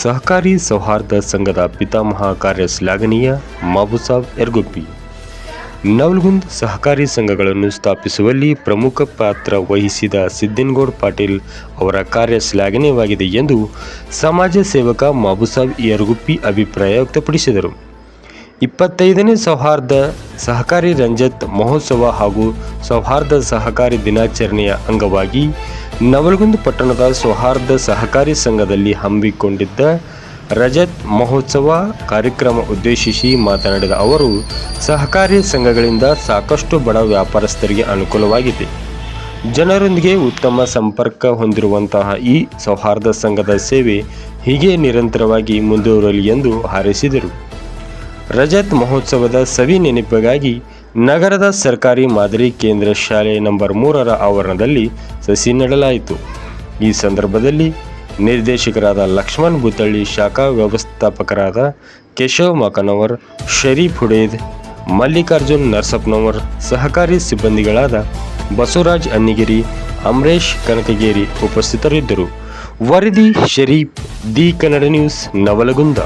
ಸಹಕಾರಿ ಸೌಹಾರ್ದ ಸಂಘದ ಪಿತಾಮಹ ಕಾರ್ಯ ಶ್ಲಾಘನೀಯ ಮಾಬುಸಾಬ್ ಎರ್ಗುಪ್ಪಿ. ನವಲ್ಗುಂದ್ ಸಹಕಾರಿ ಸಂಘಗಳನ್ನು ಸ್ಥಾಪಿಸುವಲ್ಲಿ ಪ್ರಮುಖ ಪಾತ್ರ ವಹಿಸಿದ ಸಿದ್ದಿನ್ಗೌಡ್ ಪಾಟೀಲ್ ಅವರ ಕಾರ್ಯ ಶ್ಲಾಘನೀಯವಾಗಿದೆ ಎಂದು ಸಮಾಜ ಸೇವಕ ಮಾಬುಸಾಬ್ ಎರ್ಗುಪ್ಪಿ ಅಭಿಪ್ರಾಯ ವ್ಯಕ್ತಪಡಿಸಿದರು. ಇಪ್ಪತ್ತೈದನೇ ಸೌಹಾರ್ದ ಸಹಕಾರಿ ರಂಜತ್ ಮಹೋತ್ಸವ ಹಾಗೂ ಸೌಹಾರ್ದ ಸಹಕಾರಿ ದಿನಾಚರಣೆಯ ಅಂಗವಾಗಿ ನವಲಗುಂದ ಪಟ್ಟಣದ ಸೌಹಾರ್ದ ಸಹಕಾರಿ ಸಂಘದಲ್ಲಿ ಹಮ್ಮಿಕೊಂಡಿದ್ದ ರಜತ್ ಮಹೋತ್ಸವ ಕಾರ್ಯಕ್ರಮ ಉದ್ದೇಶಿಸಿ ಮಾತನಾಡಿದ ಅವರು, ಸಹಕಾರಿ ಸಂಘಗಳಿಂದ ಸಾಕಷ್ಟು ಬಡ ವ್ಯಾಪಾರಸ್ಥರಿಗೆ ಅನುಕೂಲವಾಗಿದೆ. ಜನರೊಂದಿಗೆ ಉತ್ತಮ ಸಂಪರ್ಕ ಹೊಂದಿರುವಂತಹ ಈ ಸೌಹಾರ್ದ ಸಂಘದ ಸೇವೆ ಹೀಗೆ ನಿರಂತರವಾಗಿ ಮುಂದುವರಲಿ ಎಂದು ಹಾರೈಸಿದರು. ರಜತ್ ಮಹೋತ್ಸವದ ಸವಿ ನೆನಪಿಗಾಗಿ ನಗರದ ಸರ್ಕಾರಿ ಮಾದರಿ ಕೇಂದ್ರ ಶಾಲೆ ನಂಬರ್ ಮೂರರ ಆವರಣದಲ್ಲಿ ಸಸಿ ನೆಡಲಾಯಿತು. ಈ ಸಂದರ್ಭದಲ್ಲಿ ನಿರ್ದೇಶಕರಾದ ಲಕ್ಷ್ಮಣ್ ಬುತ್ತಳ್ಳಿ ಶಾಖಾ ವ್ಯವಸ್ಥಾಪಕರಾದ ಕೇಶವ್ ಮಕನವರ್, ಶರೀಫ್ ಹುಡೇದ್, ಮಲ್ಲಿಕಾರ್ಜುನ್ ನರ್ಸಪ್ನವರ್ ಸಹಕಾರಿ ಸಿಬ್ಬಂದಿಗಳಾದ ಬಸವರಾಜ್ ಅನ್ನಿಗಿರಿ, ಅಮರೇಶ್ ಕನಕಗೇರಿ ಉಪಸ್ಥಿತರಿದ್ದರು. ವರದಿ, ಶರೀಫ್, ದಿ ಕನ್ನಡ ನ್ಯೂಸ್, ನವಲಗುಂದ.